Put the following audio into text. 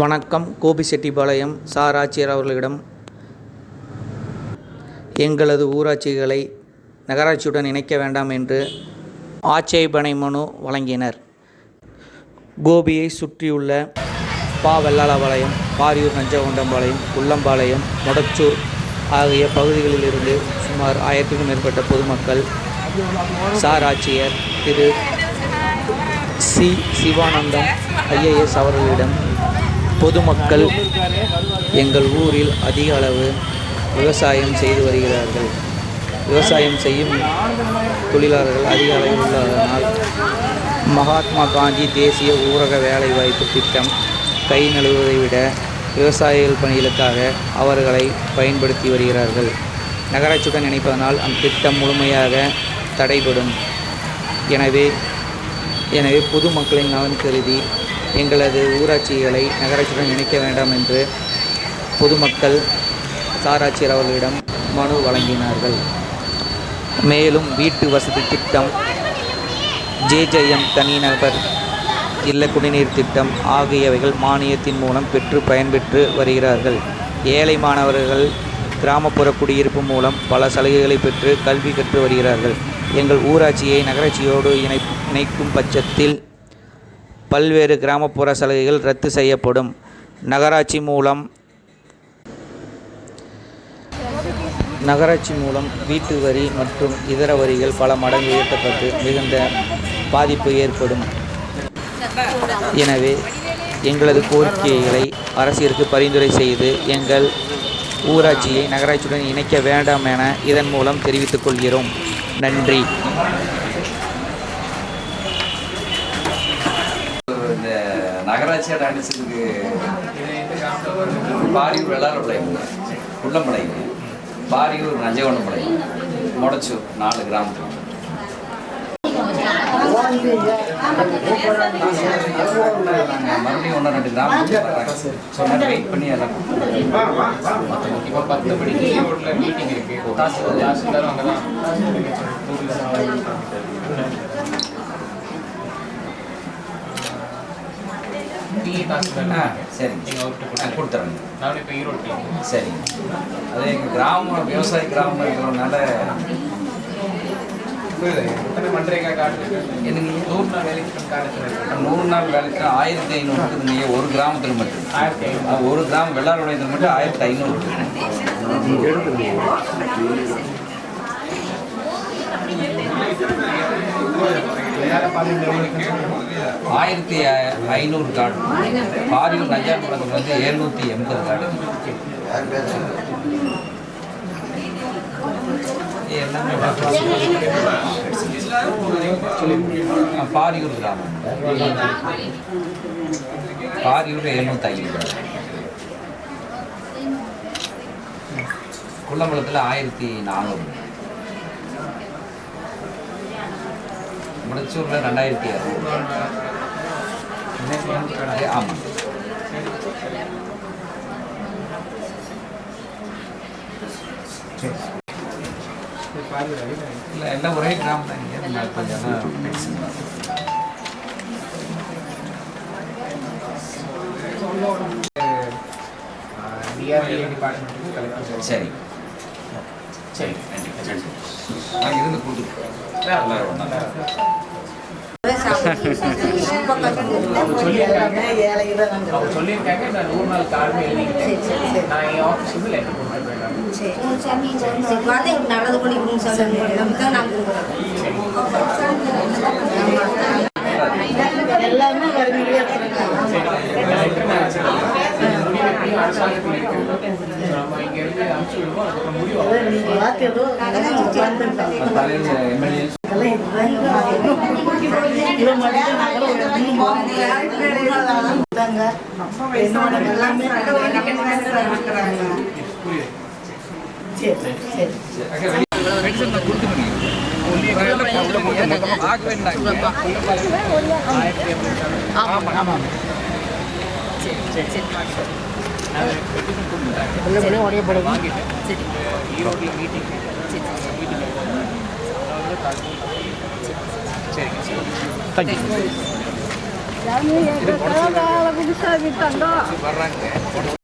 வணக்கம். கோபிச்செட்டிப்பாளையம் சார் ஆட்சியர் அவர்களிடம் எங்களது ஊராட்சிகளை நகராட்சியுடன் இணைக்க வேண்டாம் என்று ஆட்சேபனை மனு வழங்கினர். கோபியை சுற்றியுள்ள பா. வெள்ளாளபாளையம் பாரியூர் நஞ்சகொண்டம்பாளையம் உள்ளம்பாளையம் மொடச்சூர் ஆகிய பகுதிகளிலிருந்து சுமார் ஆயிரத்துக்கும் மேற்பட்ட பொதுமக்கள் சார் ஆட்சியர் திரு. சி. சிவானந்தம் ஐஏஎஸ் அவர்களிடம் பொதுமக்கள் எங்கள் ஊரில் அதிக அளவு விவசாயம் செய்து வருகிறார்கள். விவசாயம் செய்யும் தொழிலாளர்கள் அதிக அளவில் உள்ளதனால் மகாத்மா காந்தி தேசிய ஊரக வேலைவாய்ப்பு திட்டம் கை நழுவுவதை விட விவசாயிகள் பணிகளுக்காக அவர்களை பயன்படுத்தி வருகிறார்கள். நகராட்சியுடன் இணைப்பதனால் அந்த திட்டம் முழுமையாக தடைபடும். எனவே எனவே பொதுமக்களின் நலன் கருதி எங்களது ஊராட்சிகளை நகராட்சியுடன் இணைக்க வேண்டாம் என்று பொதுமக்கள் சாராட்சியர் அவர்களிடம் மனு வழங்கினார்கள். மேலும் வீட்டு வசதி திட்டம் ஜேஜேஎம் தனிநபர் இல்ல குடிநீர் திட்டம் ஆகியவைகள் மானியத்தின் மூலம் பெற்று பயன்பெற்று வருகிறார்கள். ஏழை மாணவர்கள் கிராமப்புற குடியிருப்பு மூலம் பல சலுகைகளை பெற்று கல்வி கற்று வருகிறார்கள். எங்கள் ஊராட்சியை நகராட்சியோடு இணை இணைக்கும் பட்சத்தில் பல்வேறு கிராமப்புற சலுகைகள் ரத்து செய்யப்படும். நகராட்சி மூலம் நகராட்சி மூலம் வீட்டு வரி மற்றும் இதர வரிகள் பல மடங்கு உயர்த்தப்பட்டு மிகுந்த பாதிப்பு ஏற்படும். எனவே எங்களது கோரிக்கைகளை அரசிற்கு பரிந்துரை செய்து எங்கள் ஊராட்சியை நகராட்சியுடன் இணைக்க வேண்டாம் என இதன் மூலம் தெரிவித்துக் கொள்கிறோம். நன்றி. நகராட்சியாக அடிச்சதுக்கு பாரியூர் வெள்ளாரப்பாளையம் உள்ளம்பாளையம் பாரியூர் நஞ்சகொண்டம்பாளையம் முடச்சூர் நாலு கிராமம் மறுபடியும் ஒன்று ரெண்டு கிராமம் சொன்னால் வெயிட் பண்ணி எல்லாம் இப்போ பத்து மணிக்கு ரோட்டில் மீட்டிங் இருக்கு தாசில்தாரும் அங்கே தான் நீ ஆ சரிங்க. நீங்கள் கொடுத்துறேங்க. நான் இப்போ ஈரோட்டில் சரிங்க. அது எங்கள் கிராமம் விவசாய கிராமம் இருக்கிறதுனால நூறு நாள் வேலைக்கு காலத்தில் நூறு நாள் வேலைக்கு ஆயிரத்தி ஐநூறு இருக்குதுங்க. ஒரு கிராமத்தில் மட்டும். ஆயிரத்தி ஒரு கிராம் வெள்ளாறுடையத்தில் மட்டும் ஆயிரத்தி ஐநூறு. பார்த்துட்டு ஆயிரத்தி ஐநூறு கார்டு பாரியூர் நஞ்சான்புரத்துக்கு வந்து எழுநூற்றி எண்பது கார்டு பாரியூர் கிராமம். பாரியூர் எழுநூற்றி ஐநூறு குள்ளம்பலத்தில் ஆயிரத்தி நானூறு. முடிச்சூரில் ரெண்டாயிரத்தி இரநூறு ஆமாம் இல்லை எல்லாம் ஒரே கிராமம் தான் இங்கே. கொஞ்சம் டிபார்ட்மெண்ட்டுக்கு கலெக்டர் சரி. சரி நாங்கள் இருந்து கொடுத்துருக்கோம் சொல்லியிருக்காங்க நான் நூறு நாள் கார்டு எழுதிக்கிட்டேன். நான் என் ஆஃபீஸ் வந்து லெட்டர் போயிட்டாங்க வந்து நல்லது பண்ணி கொடுங்க சார். நாங்கள் எல்லாமே வருவீங்க லெட்டர் நான் முடிவு பண்ணி அரசாங்கத்தில் இருக்கு நம்ம இங்க இருந்து அனுப்பிச்சு விடுவோம் அதுக்கப்புறம் முடிவு தலையில் எம்எல்ஏ வாங்கிட்டேன் ஈரோட்டில் மீட்டிங் மீட்டிங் சரிங்க சரி வர்றாங்க